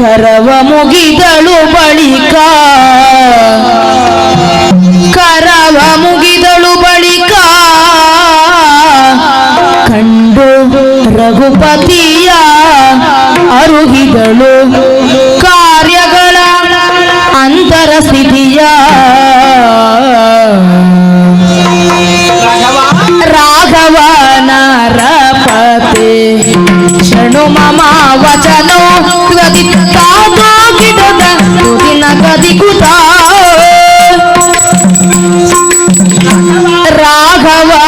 ಕರವ ಮುಗಿದಳು ಬಳಿಕ. ಕರವ ಮುಗಿದಳು ಬಳಿಕ. ಕಂಡು ರಘುಪತಿಯ ಅರುಗಿದಳು ಕಾರ್ಯಗಳ ಅಂತರ ಸ್ಥಿತಿಯ ராகவா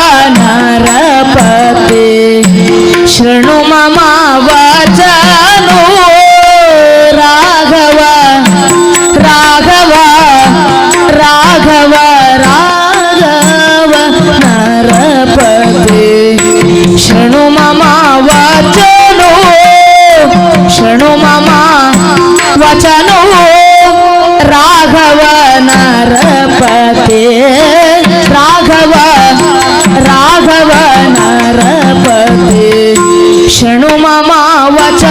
ಶೃಣು ಮಮ ವಚ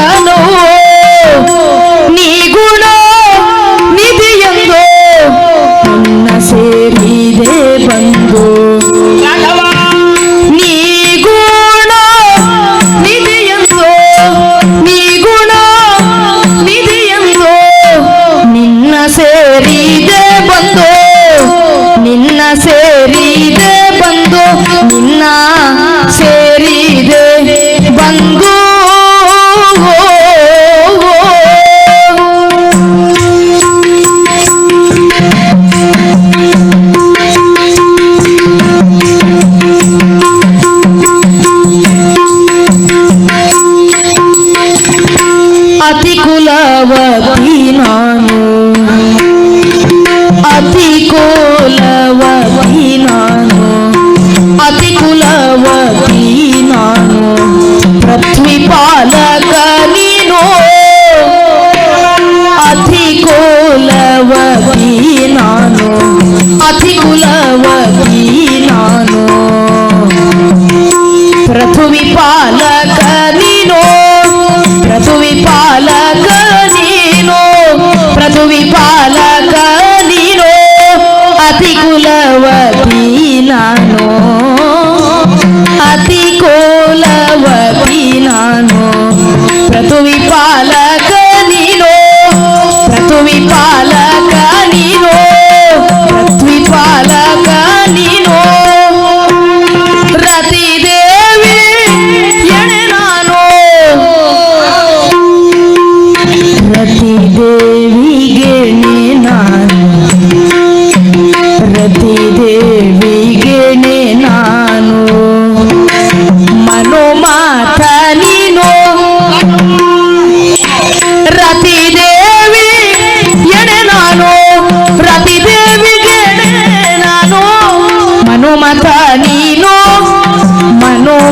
জানো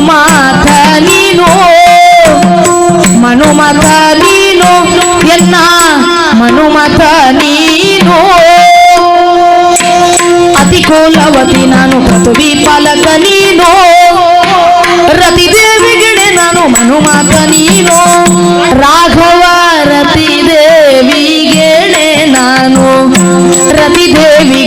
ಮನೋಮಾತ ನೀನು ಮನೋಮಾತ ನೀನು ಎನ್ನ ಮನೋಮಾತ ನೀನು ಅತಿ ಕೋಲವತಿ ನಾನು ಪೃಥ್ವಿ ಪಾಲಕ ನೀನು ರತಿದೇವಿ ಗಿಡೆ ನಾನು ಮನೋಮಾತ ನೀನೋ ರಾಘವ ರತಿದೇವಿ ಗೆಣೆ ನಾನು, ರತಿ ದೇವಿ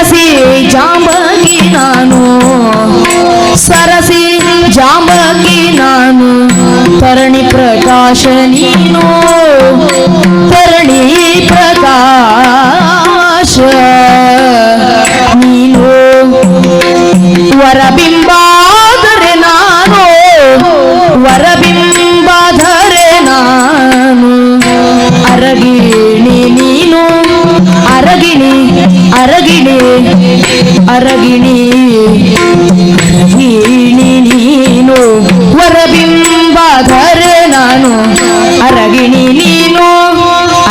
ಸರಸಿ ಜಾಂಬಕಿ ನಾನು ಸರಸಿ ಜಾಂಬಕಿ ನಾನು ತರಣಿ ಪ್ರಕಾಶ ನೀನು ತರಣಿ ಪ್ರಕಾಶ ನೀನು ವರಬಿಂಬಾದರೆ ನೀನು ನಾನು. ಅರಗಿಣಿ ನೀನು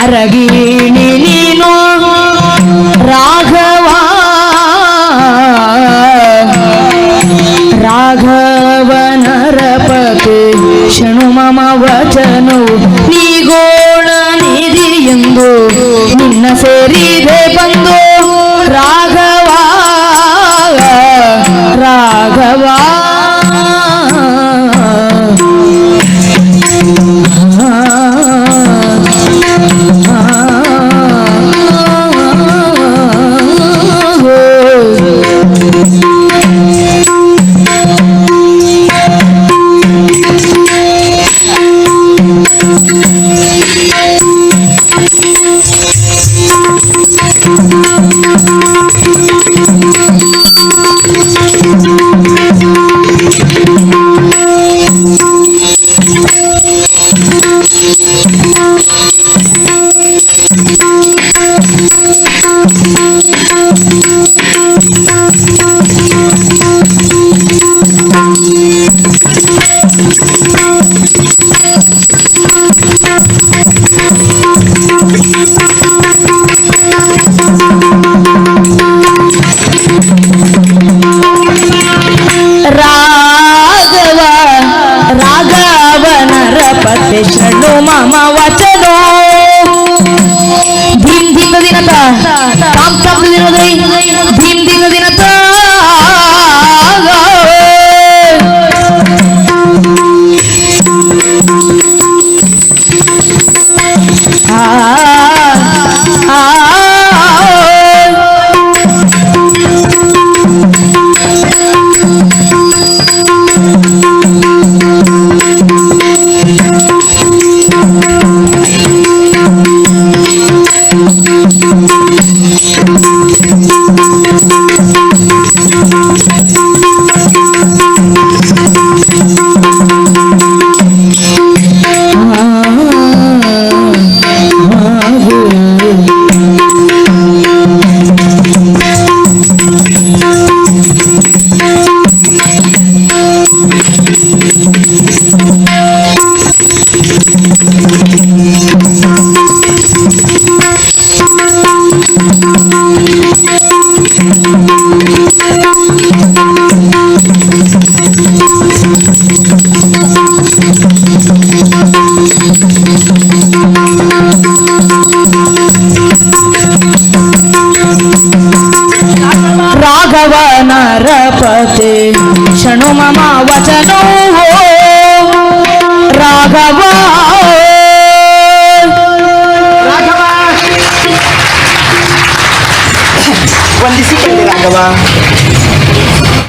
ಅರಗಿಣಿ ನೀನು. ರಾಘವ ರಾಘವನರಪತಿ ಶಣು ಮಮ ವಚನು. ನೀಗೋಳ ನಿಧಿ ಎಂದು ನಿನ್ನ ಸೇರಿದೆ ಬಂದು. धम्मा वाचन भीम भीम नदी नंतर काम काम नदी ರಾಘವ ನರಪತೆ. ಶಣು ಮಮ ವಚನೋ. ರಾಘವ. ವಂದಿಸಿಕೊಳ್ಳಿ ರಾಘವ.